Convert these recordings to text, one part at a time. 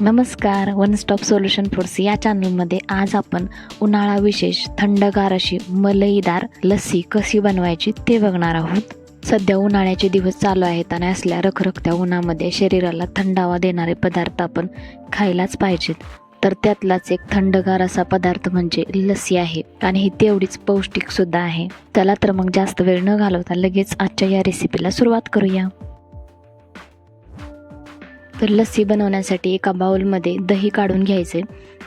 नमस्कार one stop solution foods या चॅनलमध्ये आज आपण उन्हाळा विशेष थंडगार अशी मलईदार लस्सी कशी बनवायची ते बघणार आहोत. सध्या उन्हाळ्याचे दिवस चालू आहेत आणि असल्या रखरखत्या उन्हामध्ये शरीराला थंडावा देणारे पदार्थ आपण खायलाच पाहिजेत. तर त्यातलाच एक थंडगार असा पदार्थ म्हणजे लस्सी आहे आणि ही तेवढीच पौष्टिक सुद्धा आहे. चला तर मग जास्त वेळ न घालवता लगेच आजच्या या रेसिपीला सुरुवात करूया. तर लस्सी बनवण्यासाठी एका बाउलमध्ये दही काढून घ्यायचे.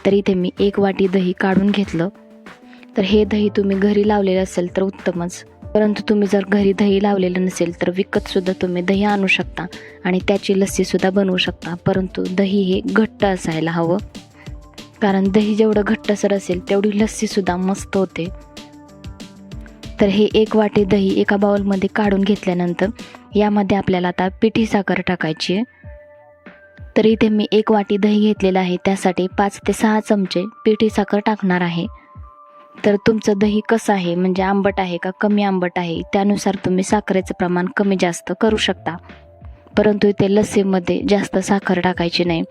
तर इथे मी एक वाटी दही काढून घेतलं. तर हे दही तुम्ही घरी लावलेलं असेल तर उत्तमच. परंतु तुम्ही जर घरी दही लावलेलं नसेल तर विकतसुद्धा तुम्ही दही आणू शकता आणि त्याची लस्सीसुद्धा बनवू शकता. परंतु दही हे घट्ट असायला हवं. कारण दही जेवढं घट्टसर असेल तेवढी लस्सीसुद्धा मस्त होते. तर हे एक वाटी दही एका बाउलमध्ये काढून घेतल्यानंतर यामध्ये आपल्याला आता पिठी साखर टाकायची आहे. तर इथे मी एक वाटी दही घेतलेलं आहे त्यासाठी पाच ते सहा चमचे पिठी साखर टाकणार आहे. तर तुमचं दही कसं आहे? म्हणजे आंबट आहे का कमी आंबट आहे? त्यानुसार तुम्ही साखरेचं प्रमाण कमी जास्त करू शकता. परंतु इथे लस्सीमध्ये जास्त साखर टाकायची नाही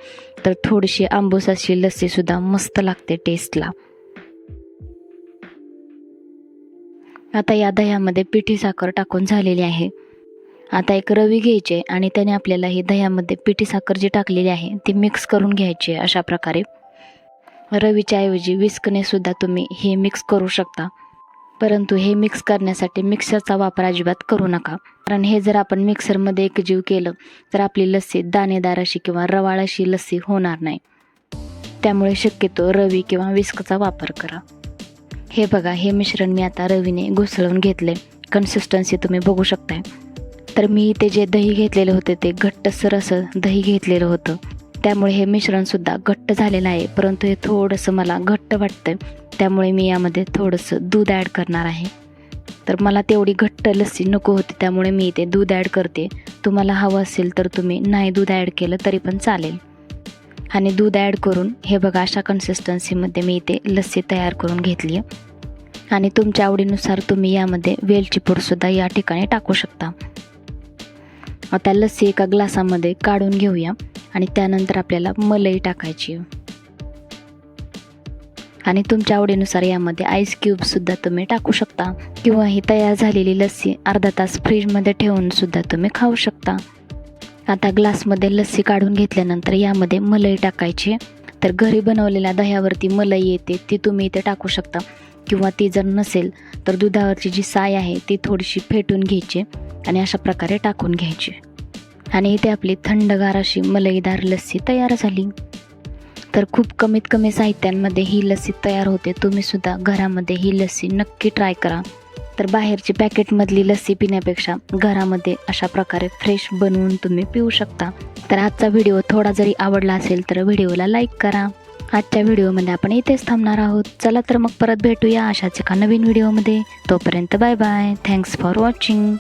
तर थोडीशी आंबूस अशी लस्सीसुद्धा मस्त लागते टेस्टला आता या दह्यामध्ये पिठी साखर टाकून झालेली आहे. आता एक रवी घ्यायचे आणि त्याने आपल्याला ही दह्यामध्ये पिठी साखर जी टाकलेली आहे ती मिक्स करून घ्यायची आहे अशा प्रकारे. रवीच्या ऐवजी विस्कने सुद्धा तुम्ही हे मिक्स करू शकता. परंतु हे मिक्स करण्यासाठी मिक्सरचा वापर अजिबात करू नका. कारण हे जर आपण मिक्सरमध्ये एकजीव केलं तर आपली लस्सी दाणेदार अशी किंवा रवाळ अशी लस्सी होणार नाही. त्यामुळे शक्यतो रवी किंवा विस्कचा वापर करा. हे बघा हे मिश्रण मी आता रवीने घुसळून घेतले कन्सिस्टन्सी तुम्ही बघू शकताय. तर मी इथे जे दही घेतलेलं होते ते घट्टसर असं दही घेतलेलं होतं. त्यामुळे हे मिश्रणसुद्धा घट्ट झालेलं आहे परंतु हे थोडंसं मला घट्ट वाटतं त्यामुळे मी यामध्ये थोडंसं दूध ॲड करणार आहे. तर मला तेवढी घट्ट लस्सी नको होती त्यामुळे मी इथे दूध ॲड करते. तुम्हाला हवं असेल तर तुम्ही नाही दूध ॲड केलं तरी पण चालेल. आणि दूध ॲड करून हे बघा अशा कन्सिस्टन्सीमध्ये मी इथे लस्सी तयार करून घेतली आहे. आणि तुमच्या आवडीनुसार तुम्ही यामध्ये वेलची पूडसुद्धा या ठिकाणी टाकू शकता. आता लस्सी एका ग्लासामध्ये काढून घेऊया आणि त्यानंतर आपल्याला मलई टाकायची. आणि तुमच्या आवडीनुसार यामध्ये आईस क्यूबसुद्धा तुम्ही टाकू शकता. किंवा ही तयार झालेली लस्सी अर्धा तास फ्रीजमध्ये ठेवूनसुद्धा तुम्ही खाऊ शकता. आता ग्लासमध्ये लस्सी काढून घेतल्यानंतर यामध्ये मलई टाकायची. तर घरी बनवलेल्या दह्यावरती मलई येते ती तुम्ही इथे टाकू शकता. किंवा ती जर नसेल तर दुधावरची जी साय आहे ती थोडीशी फेटून घ्यायची आणि अशा प्रकारे टाकून घ्यायची. आणि इथे आपली थंडगार अशी मलईदार लस्सी तयार झाली. तर खूप कमीत कमी साहित्यांमध्ये ही लस्सी तयार होते. तुम्हीसुद्धा घरामध्ये ही लस्सी नक्की ट्राय करा. तर बाहेरची पॅकेटमधली लस्सी पिण्यापेक्षा घरामध्ये अशा प्रकारे फ्रेश बनवून तुम्ही पिऊ शकता. तर आजचा व्हिडिओ थोडा जरी आवडला असेल तर व्हिडिओला लाईक करा. आजच्या व्हिडिओमध्ये आपण इथेच थांबणार आहोत. चला तर मग परत भेटूया अशाच एका नवीन व्हिडिओमध्ये. तोपर्यंत bye bye. Thanks for watching